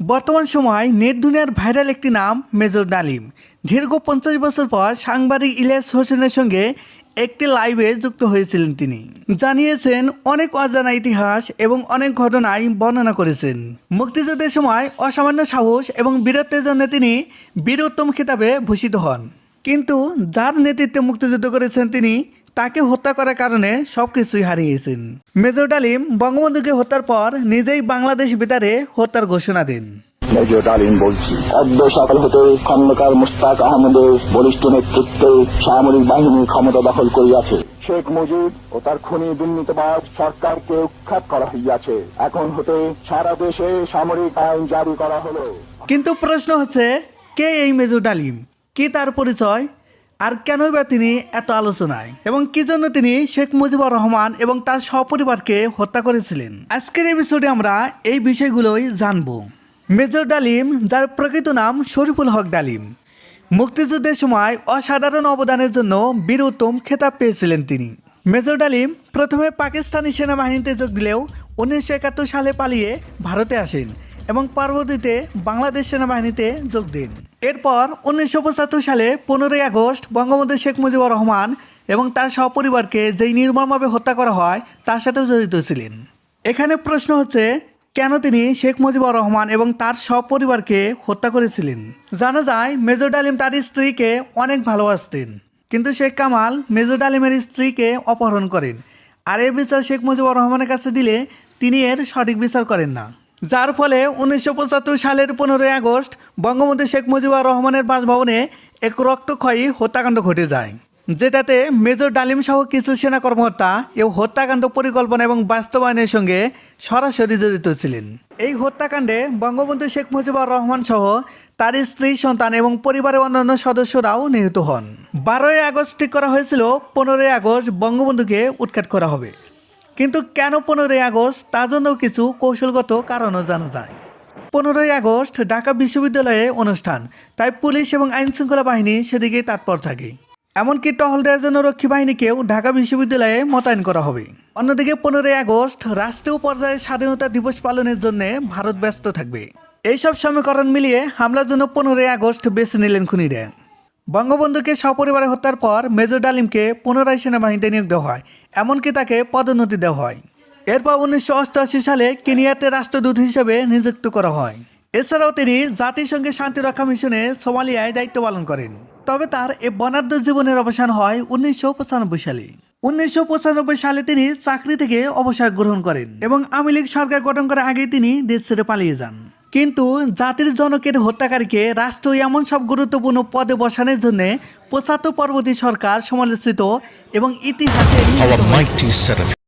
বর্তমান সময় নেট দুনিয়ার ভাইরাল একটি নাম মেজর ডালিম। দীর্ঘ পঞ্চাশ বছর পর সাংবাদিক ইলিয়াস হোসেনের সঙ্গে একটি লাইভে যুক্ত হয়েছিলেন তিনি। জানিয়েছেন, অনেক অজানা ইতিহাস এবং অনেক ঘটনায় বর্ণনা করেছেন। মুক্তিযুদ্ধের সময় অসামান্য সাহস এবং বীরত্বের জন্য তিনি বীরোত্তম খেতাবে ভূষিত হন। কিন্তু যার নেতৃত্বে মুক্তিযুদ্ধ করেছেন তিনি তাকে হত্যা করার কারণে সবকিছুই হারিয়েছেন। মেজর ডালিম বঙ্গবন্ধুকে হত্যার পর নিজেই বাংলাদেশ বেতারে হত্যার ঘোষণা দেন। মেজর ডালিম বলছি অদ্য সকাল হতে খন্দকার মুস্তাক আহমদের বলিষ্ঠ নেতৃত্বে সামরিক বাহিনী ক্ষমতা দখল করিয়াছে। শেখ মুজিব ও তার খুনি দুর্নীতিবাজ সরকারকে উৎখাত করা হইয়াছে। এখন হতে সারা দেশে সামরিক আইন জারি করা হলো। কিন্তু প্রশ্ন হচ্ছে কে এই মেজর ডালিম? কি তার পরিচয়? আর কেনই বা তিনি এত আলোচনায়? এবং কি জন্য তিনি শেখ মুজিবুর রহমান এবং তার সপরিবারকে হত্যা করেছিলেন? আজকের এপিসোডে আমরা এই বিষয়গুলোই জানব। মেজর ডালিম, যার প্রকৃত নাম শরীফুল হক ডালিম। মুক্তিযুদ্ধের সময় অসাধারণ অবদানের জন্য বীর উত্তম খেতাব পেয়েছিলেন তিনি। মেজর ডালিম প্রথমে পাকিস্তানি সেনাবাহিনীতে যোগ দিলেও উনিশশো একাত্তর সালে পালিয়ে ভারতে আসেন এবং পরবর্তীতে বাংলাদেশ সেনাবাহিনীতে যোগ দেন। এরপর উনিশশো পঁচাত্তর সালে পনেরোই আগস্ট বঙ্গবন্ধু শেখ মুজিবুর রহমান এবং তার সপরিবারকে যেই নির্মমভাবে হত্যা করা হয়, তার সাথেও জড়িত ছিলেন। এখানে প্রশ্ন হচ্ছে, কেন তিনি শেখ মুজিবুর রহমান এবং তার সপরিবারকে হত্যা করেছিলেন? জানা যায়, মেজর ডালিম তার স্ত্রীকে অনেক ভালোবাসতেন, কিন্তু শেখ কামাল মেজর ডালিমের স্ত্রীকে অপহরণ করেন। আর এর বিচার শেখ মুজিবুর রহমানের কাছে দিলে তিনি এর সঠিক বিচার করেন না। যার ফলে উনিশশো পঁচাত্তর সালের পনেরোই আগস্ট বঙ্গবন্ধু শেখ মুজিবুর রহমানের বাসভবনে এক রক্তক্ষয়ী হত্যাকাণ্ড ঘটে যায়, যেটাতে মেজর ডালিম সহ কিছু সেনা কর্মকর্তা এই হত্যাকাণ্ড পরিকল্পনা এবং বাস্তবায়নের সঙ্গে সরাসরি জড়িত ছিলেন। এই হত্যাকাণ্ডে বঙ্গবন্ধু শেখ মুজিবুর রহমান সহ তার স্ত্রী, সন্তান এবং পরিবারের অন্যান্য সদস্যরাও নিহত হন। বারোই আগস্ট ঠিক করা হয়েছিল, পনেরোই আগস্ট বঙ্গবন্ধুকে উৎখাত করা হবে। কিন্তু কেন পনেরোই আগস্ট? তার জন্য কিছু কৌশলগত কারণও জানা যায়। পনেরোই আগস্ট ঢাকা বিশ্ববিদ্যালয়ে অনুষ্ঠান, তাই পুলিশ এবং আইন শৃঙ্খলা বাহিনী সেদিকে তৎপর থাকে। এমনকি টহল দেওয়ার জন্য রক্ষী বাহিনীকেও ঢাকা বিশ্ববিদ্যালয়ে মোতায়েন করা হবে। অন্যদিকে পনেরোই আগস্ট রাষ্ট্রীয় পর্যায়ে স্বাধীনতা দিবস পালনের জন্য ভারত ব্যস্ত থাকবে। এইসব সমীকরণ মিলিয়ে হামলার জন্য পনেরোই আগস্ট বেছে নিলেন খুনিরা। বঙ্গবন্ধুকে সপরিবারে হত্যার পর মেজর ডালিমকে পুনরায় সেনাবাহিনীতে নিয়োগ দেওয়া হয়, এমনকি তাকে পদোন্নতি দেওয়া হয়। এরপর উনিশশো অষ্টআশি সালে কেনিয়াতে রাষ্ট্রদূত হিসেবে নিযুক্ত করা হয়। এছাড়াও তিনি জাতিসংঘের শান্তিরক্ষা মিশনে সোমালিয়ায় দায়িত্ব পালন করেন। তবে তার এ বনাদ্য জীবনের অবসান হয় উনিশশো পঁচানব্বই সালে। উনিশশো পঁচানব্বই সালে তিনি চাকরি থেকে অবসর গ্রহণ করেন এবং আওয়ামী লীগ সরকার গঠন করার আগেই তিনি দেশ ছেড়ে পালিয়ে যান। কিন্তু জাতির জনকের হত্যাকারীকে রাষ্ট্র এমন সব গুরুত্বপূর্ণ পদে বসানোর জন্য পশ্চাত্য পরবর্তী সরকার সমালোচিত এবং ইতিহাসে